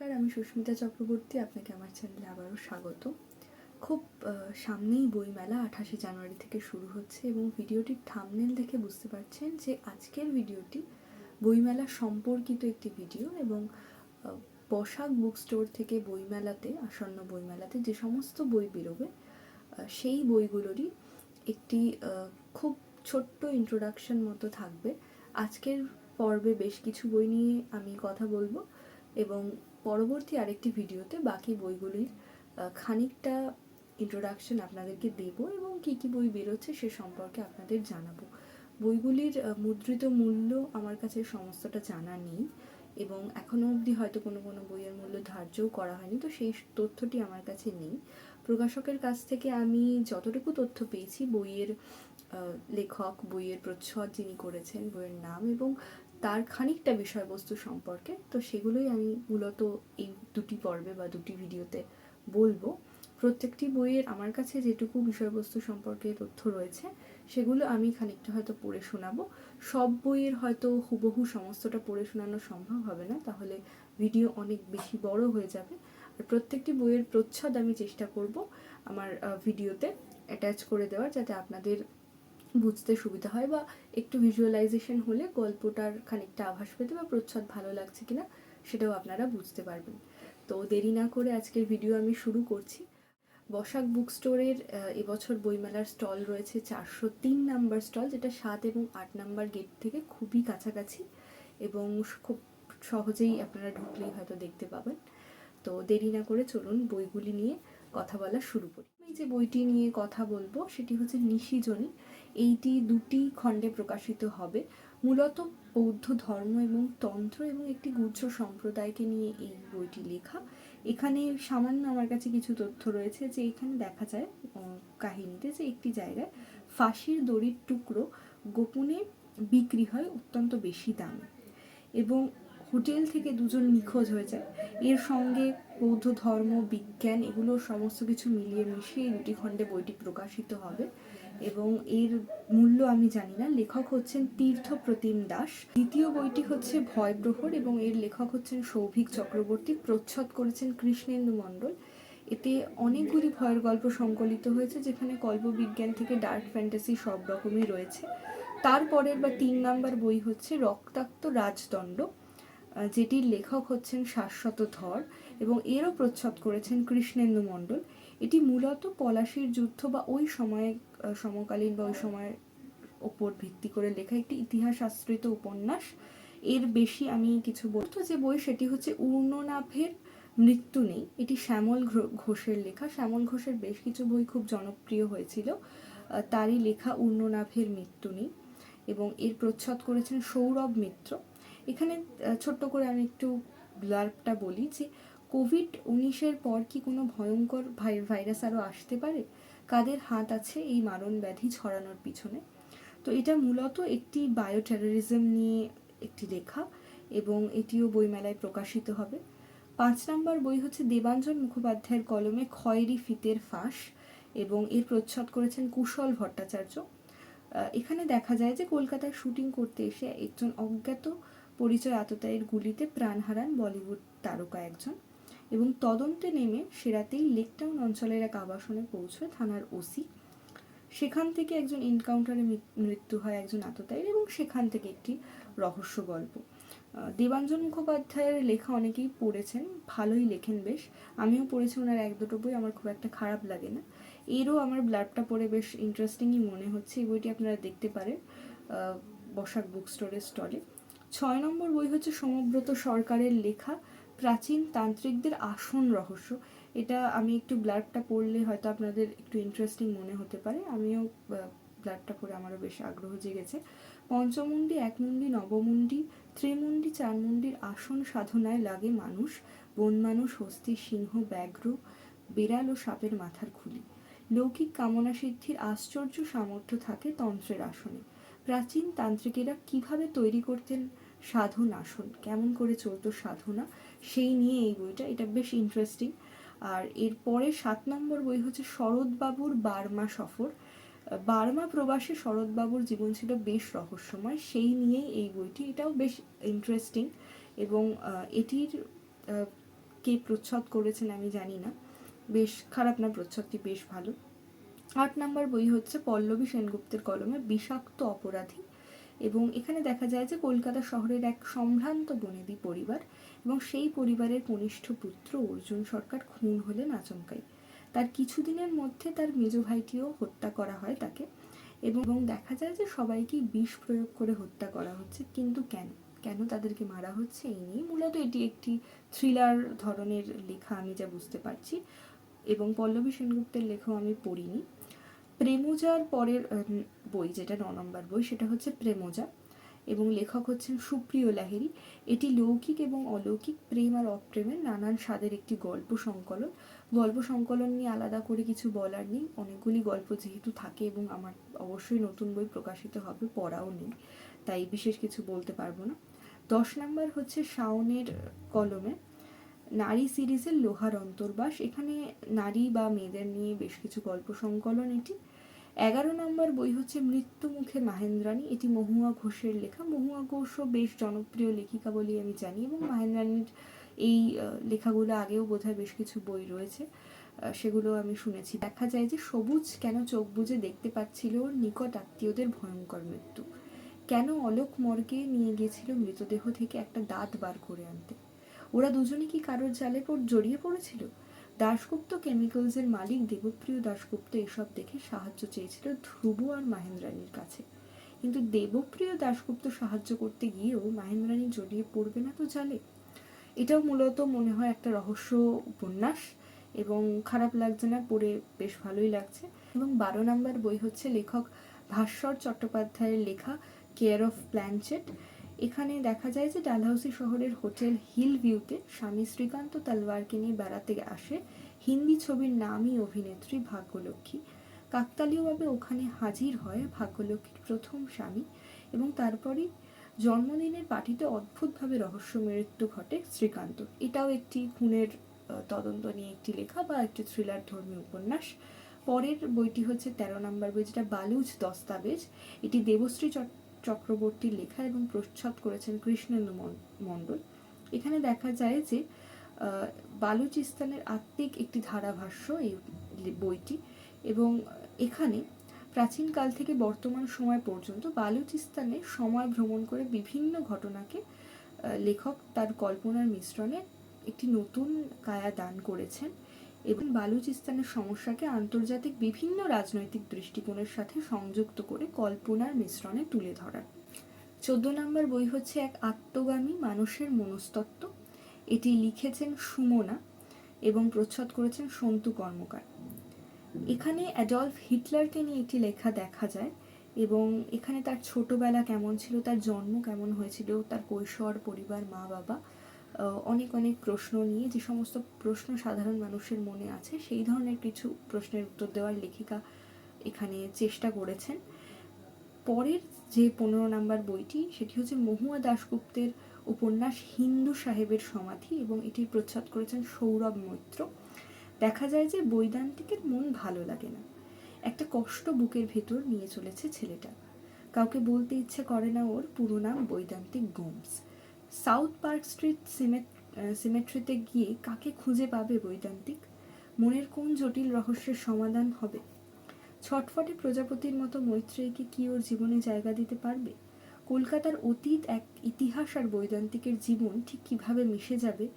নমস্কার, আমি সুস্মিতা চক্রবর্তী, আপনাকে আমার চ্যানেলে আবারও স্বাগত। খুব সামনেই বইমেলা আঠাশে জানুয়ারি থেকে শুরু হচ্ছে এবং ভিডিওটির থামনেল দেখে বুঝতে পারছেন যে আজকের ভিডিওটি বইমেলা সম্পর্কিত একটি ভিডিও এবং বসাক বুক স্টোর থেকে বইমেলাতে, আসন্ন বইমেলাতে যে সমস্ত বই বেরোবে সেই বইগুলোরই একটি খুব ছোট্ট ইন্ট্রোডাকশন মতো থাকবে। আজকের পর্বে বেশ কিছু বই নিয়ে আমি কথা বলব এবং পরবর্তী আরেকটি ভিডিওতে বাকি বইগুলির খানিকটা ইন্ট্রোডাকশন আপনাদেরকে দেব এবং কী কী বই বেরোচ্ছে সে সম্পর্কে আপনাদের জানাব। বইগুলির মুদ্রিত মূল্য আমার কাছে সমস্তটা জানা নেই এবং এখনও অবধি হয়তো কোনো কোনো বইয়ের মূল্য ধার্যও করা হয়নি, তো সেই তথ্যটি আমার কাছে নেই। প্রকাশকের কাছ থেকে আমি যতটুকু তথ্য পেয়েছি, বইয়ের লেখক, বইয়ের প্রচ্ছদ যিনি করেছেন, বইয়ের নাম এবং তার খানিকটা বিষয়বস্তু সম্পর্কে, তো সেগুলোই আমি মূলত এই দুটি পর্বে বা দুটি ভিডিওতে বলব। প্রত্যেকটি বইয়ের আমার কাছে যেটুকু বিষয়বস্তু সম্পর্কে তথ্য রয়েছে, সেগুলো আমি খানিকটা হয়তো পড়ে শোনাবো। সব বইয়ের হয়তো হুবহু সমস্তটা পড়ে শোনানো সম্ভব হবে না, তাহলে ভিডিও অনেক বেশি বড় হয়ে যাবে। আর প্রত্যেকটি বইয়ের প্রচ্ছদ আমি চেষ্টা করব আমার ভিডিওতে অ্যাটাচ করে দেওয়ার, যাতে আপনাদের বুঝতে সুবিধা হয় বা একটু ভিজুয়ালাইজেশন হলে গল্পটার খানিকটা আভাস পেতে বা প্রচ্ছদ ভালো লাগছে কিনা সেটাও আপনারা বুঝতে পারবেন। তো দেরি না করে আজকের ভিডিও আমি শুরু করছি। বসাক বুক স্টোরের এবছর বইমেলার স্টল রয়েছে চারশো তিন নাম্বার স্টল যেটা সাত এবং আট নাম্বার গেট থেকে খুবই কাছাকাছি এবং খুব সহজেই আপনারা ঢুকলেই হয়তো দেখতে পাবেন। তো দেরি না করে চলুন বইগুলি নিয়ে কথা বলা শুরু করি। আমি যে বইটি নিয়ে কথা বলব, সেটি হচ্ছে নিশিজনী। এইটি দুটি খণ্ডে প্রকাশিত হবে। মূলত বৌদ্ধ ধর্ম এবং তন্ত্র এবং একটি গুচ্ছ সম্প্রদায়কে নিয়ে এই বইটি লেখা। এখানে সামান্য আমার কাছে কিছু তথ্য রয়েছে যে এখানে দেখা যায় কাহিনীতে যে একটি জায়গায় ফাঁসির দড়ির টুকরো গোপনে বিক্রি হয় অত্যন্ত বেশি দামে এবং হোটেল থেকে দুজন নিখোঁজ হয়ে যায়। এর সঙ্গে বৌদ্ধ ধর্ম, বিজ্ঞান এগুলো সমস্ত কিছু মিলিয়ে মিশিয়ে এই দুটি খণ্ডে বইটি প্রকাশিত হবে। এবং এর মূল্য আমি জানি না। লেখক হচ্ছেন তীর্থ প্রতিম দাস। দ্বিতীয় বইটি হচ্ছে ভয়প্রহর এবং এর লেখক হচ্ছেন সৌভিক চক্রবর্তী। প্রচ্ছদ করেছেন কৃষ্ণেন্দু মণ্ডল। এতে অনেকগুলি ভয়ের গল্প সংকলিত হয়েছে, যেখানে কল্পবিজ্ঞান থেকে ডার্ক ফ্যান্টাসি সব রকমই রয়েছে। তারপরের বা তিন নাম্বার বই হচ্ছে রক্তাক্ত রাজদণ্ড যেটির লেখক হচ্ছেন শাশ্বত ধর এবং এরও প্রচ্ছদ করেছেন কৃষ্ণেন্দু মণ্ডল। এটি মূলত পলাশির যুদ্ধ বা ওই সময়ে সমকালীন বা ওই সময়ের ওপর ভিত্তি করে লেখা একটি ইতিহাস আশ্রিত উপন্যাস। এর বেশি আমি কিছু বলতো যে বই সেটি হচ্ছে উর্ণনাভের মৃত্যু নেই। এটি শ্যামল ঘোষের লেখা। শ্যামল ঘোষের বেশ কিছু বই খুব জনপ্রিয় হয়েছিল। তারই লেখা উর্ণনাভের মৃত্যু নেই এবং এর প্রচ্ছদ করেছেন সৌরভ মিত্র। এখানে ছোট্ট করে আমি একটু ব্লার্বটা বলি যে কোভিড উনিশের পর কি কোনো ভয়ঙ্কর ভাই- ভাইরাস আরও আসতে পারে? কাদের হাত আছে এই মারণ ব্যাধি ছড়ানোর পিছনে? তো এটা মূলত একটি বায়োটেররিজম নিয়ে একটি লেখা এবং এটিও বইমেলায় প্রকাশিত হবে। পাঁচ নম্বর বই হচ্ছে দেবাঞ্জন মুখোপাধ্যায়ের কলমে খয়েরি ফিতের ফাঁস এবং এর প্রচ্ছদ করেছেন কুশল ভট্টাচার্য। এখানে দেখা যায় যে কলকাতায় শুটিং করতে এসে একজন অজ্ঞাত পরিচয় আততায়ের গুলিতে প্রাণ হারান বলিউড তারকা একজন। এবং তদন্তে নেমে সেরাতেই লেকটাউন অঞ্চলের এক আবাসনে পৌঁছয় থানার ওসি। সেখান থেকে একজন এনকাউন্টারে মৃত্যু হয় একজন আততায়ীর এবং সেখান থেকে একটি রহস্য গল্প। দেবাঞ্জন মুখোপাধ্যায়ের লেখা অনেকেই পড়েছেন, ভালোই লেখেন বেশ। আমিও পড়েছি ওনার এক দুটো বই, আমার খুব একটা খারাপ লাগে না। এরও আমার ব্লাডটা পড়ে বেশ ইন্টারেস্টিংই মনে হচ্ছে, এই বইটি আপনারা দেখতে পারেন বসাক বুক স্টোরের স্টলে ছয় নম্বর বই হচ্ছে সমব্রত সরকারের লেখা প্রাচীন তান্ত্রিকদের আসন রহস্য। এটা আমি একটু ব্লাডটা পড়লে হয়তো আপনাদের একটু ইন্টারেস্টিং মনে হতে পারে। আমিও ব্লাডটা পড়ে আমারও বেশ আগ্রহ জেগেছে। পঞ্চমুণ্ডী একমুণ্ডী নবমুণ্ডী ত্রিমুণ্ডী চারমুণ্ডীর আসন সাধনায় লাগে মানুষ। বন মানুষ, হস্তি, সিংহ, ব্যাঘ্র, বিড়াল ও সাপের মাথার খুলি। লৌকিক কামনা সিদ্ধির আশ্চর্য সামর্থ্য থাকে তন্ত্রের আসনে। প্রাচীন তান্ত্রিকেরা কীভাবে তৈরি করতেন? সাধন আসন কেমন করে চলতো সাধনা? সেই নিয়ে এই বইটা, এটা বেশ ইন্টারেস্টিং আর এরপরে সাত নম্বর বই হচ্ছে শরৎবাবুর বার্মা সফর। বার্মা প্রবাসী শরৎবাবুর জীবন ছিল বেশ রহস্যময়। সেই নিয়েই এই বইটি, এটাও বেশ ইন্টারেস্টিং এবং এটির কে প্রচ্ছদ করেছেন আমি জানি না। বেশ খারাপ না, প্রচ্ছদটি বেশ ভালো। আট নাম্বার বই হচ্ছে পল্লবী সেনগুপ্তের কলমে বিষাক্ত অপরাধী। এবং এখানে দেখা যায় যে কলকাতা শহরের এক সম্ভ্রান্ত বনেদি পরিবার এবং সেই পরিবারের কনিষ্ঠ পুত্র অর্জুন সরকার খুন হলেন আচমকাই। তার কিছুদিনের মধ্যে তার মেজ ভাইটিও হত্যা করা হয় তাকে এবং দেখা যায় যে সবাইকেই বিষ প্রয়োগ করে হত্যা করা হচ্ছে, কিন্তু কেন? কেন তাদেরকে মারা হচ্ছে এই নিয়ে? মূলত এটি একটি থ্রিলার ধরনের লেখা আমি যা বুঝতে পারছি এবং পল্লবী সেনগুপ্তের লেখাও আমি পড়িনি। প্রেমোজার পরের বই যেটা ন নম্বর বই, সেটা হচ্ছে প্রেমোজা এবং লেখক হচ্ছেন সুপ্রিয় লাহিরি এটি লৌকিক এবং অলৌকিক প্রেম আর অপ্রেমের নানান স্বাদের একটি গল্প সংকলন। গল্প সংকলন নিয়ে আলাদা করে কিছু বলার নেই। অনেকগুলি গল্প যেহেতু থাকে এবং আমার অবশ্যই নতুন বই প্রকাশিত হবে, পড়াও নেই, তাই বিশেষ কিছু বলতে পারব না। দশ নম্বর হচ্ছে শাওনের কলমে, নারী সিরিজের লোহার অন্তর্বাস। এখানে নারী বা মেয়েদের নিয়ে বেশ কিছু গল্প সংকলন এটি। এগারো নম্বর বই হচ্ছে মৃত্যু মুখে মাহেন্দ্রাণী। এটি মহুয়া ঘোষের লেখা। মহুয়া ঘোষও বেশ জনপ্রিয় লেখিকা বলে আমি জানি এবং মাহেন্দ্রাণীর এই লেখাগুলো আগেও বোধহয় বেশ কিছু বই রয়েছে সেগুলো আমি শুনেছি। দেখা যায় যে সবুজ কেন চোখ বুঝে দেখতে পাচ্ছিল ওর নিকট আত্মীয়দের ভয়ঙ্কর মৃত্যু। কেন অলোক মর্গে নিয়ে গিয়েছিল মৃতদেহ থেকে একটা দাঁত বার করে আনতে? ওরা দুজনে কি কারোর জালে পর জড়িয়ে পড়েছিল? দাশগুপ্ত কেমিক্যালসের মালিক দেবপ্রিয় দাশগুপ্ত এসব দেখে সাহায্য চেয়েছিল ধ্রুব আর মাহেন্দ্রানীর কাছে। কিন্তু দেবপ্রিয় দাশগুপ্ত সাহায্য করতে গিয়েও মাহেন্দ্রানী জড়িয়ে পড়বে না তো জালে? এটাও মূলত মনে হয় একটা রহস্য উপন্যাস এবং খারাপ লাগছে না, পড়ে বেশ ভালোই লাগছে। এবং বারো নম্বর বই হচ্ছে লেখক ভাস্বর চট্টোপাধ্যায়ের লেখা কেয়ার অফ প্ল্যানচেট। এখানে দেখা যায় যে ডালহাউসি শহরের হোটেল হিল ভিউতে স্বামী শ্রীকান্ত তালওয়ারকে নিয়ে বেড়াতে আসে হিন্দি ছবির নামই অভিনেত্রী ভাগ্যলক্ষ্মী। কাকতালীয়ভাবে ওখানে হাজির হয় ভাগ্যলক্ষ্মীর প্রথম স্বামী এবং তারপরই জন্মদিনের পার্টিতে অদ্ভুতভাবে রহস্য মৃত্যু ঘটে শ্রীকান্ত। এটাও একটি খুনের তদন্ত নিয়ে একটি লেখা বা একটি থ্রিলার ধর্মী উপন্যাস। পরের বইটি হচ্ছে তেরো নম্বর বই, যেটা বালুচ দস্তাবেজ। এটি দেবশ্রী চক্রবর্তীর লেখা এবং প্রচ্ছদ করেছেন কৃষ্ণেন্দু মণ্ডল। এখানে দেখা যায় যে বালুচিস্তানের আত্মিক একটি ধারাভাষ্য এই বইটি এবং এখানে প্রাচীনকাল থেকে বর্তমান সময় পর্যন্ত বালুচিস্তানে সময় ভ্রমণ করে বিভিন্ন ঘটনাকে লেখক তার কল্পনার মিশ্রণে একটি নতুন কায়া দান করেছেন। এবং বালুচিস্তানের সমস্যাকে আন্তর্জাতিক বিভিন্ন রাজনৈতিক দৃষ্টিকোণের সাথে সংযুক্ত করে কল্পনার মিশ্রণে তুলে ধরা চোদ্দ নম্বর বই হচ্ছে এক আত্মগামী মানুষের মনস্তত্ত্ব। এটি লিখেছেন সুমনা এবং প্রচ্ছদ করেছেন সন্তু কর্মকার। এখানে অ্যাডলফ হিটলারকে নিয়ে একটি লেখা দেখা যায় এবং এখানে তার ছোটবেলা কেমন ছিল, তার জন্ম কেমন হয়েছিল, তার কৈশোর, পরিবার মা বাবা অনেক অনেক প্রশ্ন নিয়ে যে সমস্ত প্রশ্ন সাধারণ মানুষের মনে আছে, সেই ধরনের কিছু প্রশ্নের উত্তর দেওয়ার লেখিকা এখানে চেষ্টা করেছেন। পরের যে পনেরো নাম্বার বইটি, সেটি হচ্ছে মহুয়া দাশগুপ্তের উপন্যাস হিন্দু সাহেবের সমাধি এবং এটির প্রচ্ছদ করেছেন সৌরভ মৈত্র। দেখা যায় যে বৈদান্তিকের মন ভালো লাগে না। একটা কষ্ট বুকের ভেতর নিয়ে চলেছে ছেলেটা। কাউকে বলতে ইচ্ছে করে না ওর পুরো নাম Baidantik Gomes. South Park Street সিমেট সিমেট্রিতে গিয়ে কাকে খুঁজে পাবে বৈদান্তিক মনের কোন জটিল রহস্যের সমাধান হবে? ছটফটে প্রজাপতির মতো মৈত্রেয়ীকে কি ওর জীবনে জায়গা দিতে পারবে? কলকাতার অতীত এক ইতিহাস আর বৈদান্তিকের জীবন ঠিক কীভাবে মিশে যাবে?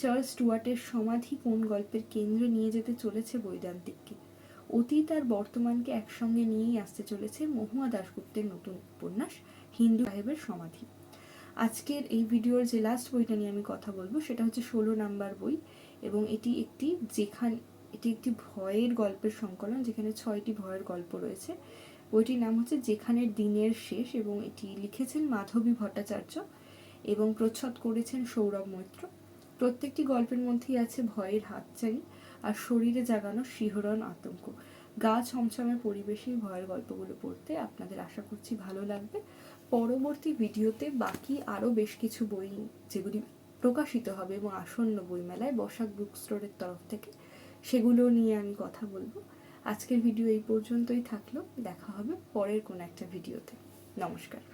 চার্লস স্টুয়ার্টের সমাধি কোন গল্পের কেন্দ্রে নিয়ে যেতে চলেছে বৈদান্তিককে অতীত আর বর্তমানকে একসঙ্গে নিয়েই আসতে চলেছে মহুয়া দাশগুপ্তের নতুন উপন্যাস, হিন্দু সাহেবের সমাধি। আজকের এই ভিডিওর যে লাস্ট বইটা নিয়ে আমি কথা বলব, সেটা হচ্ছে ষোলো নাম্বার বই এবং এটি একটি যেখান, এটি একটি ভয়ের গল্পের সংকলন, যেখানে ছয়টি ভয়ের গল্প রয়েছে। বইটির নাম হচ্ছে যেখানের দিনের শেষ এবং এটি লিখেছেন মাধবী ভট্টাচার্য এবং প্রচ্ছদ করেছেন সৌরভ মৈত্র। প্রত্যেকটি গল্পের মধ্যেই আছে ভয়ের হাতচারি আর শরীরে জাগানো শিহরণ আতঙ্ক। গা ছমছমে পরিবেশেই ভয়ের গল্পগুলো পড়তে আপনাদের আশা করছি ভালো লাগবে। পরবর্তী ভিডিওতে বাকি আরও বেশ কিছু বই যেগুলি প্রকাশিত হবে এবং আসন্ন বইমেলায় বসাক বুক স্টোরের তরফ থেকে, সেগুলো নিয়ে আমি কথা বলব। আজকের ভিডিও এই পর্যন্তই থাকল। দেখা হবে পরের কোনো একটা ভিডিওতে। নমস্কার।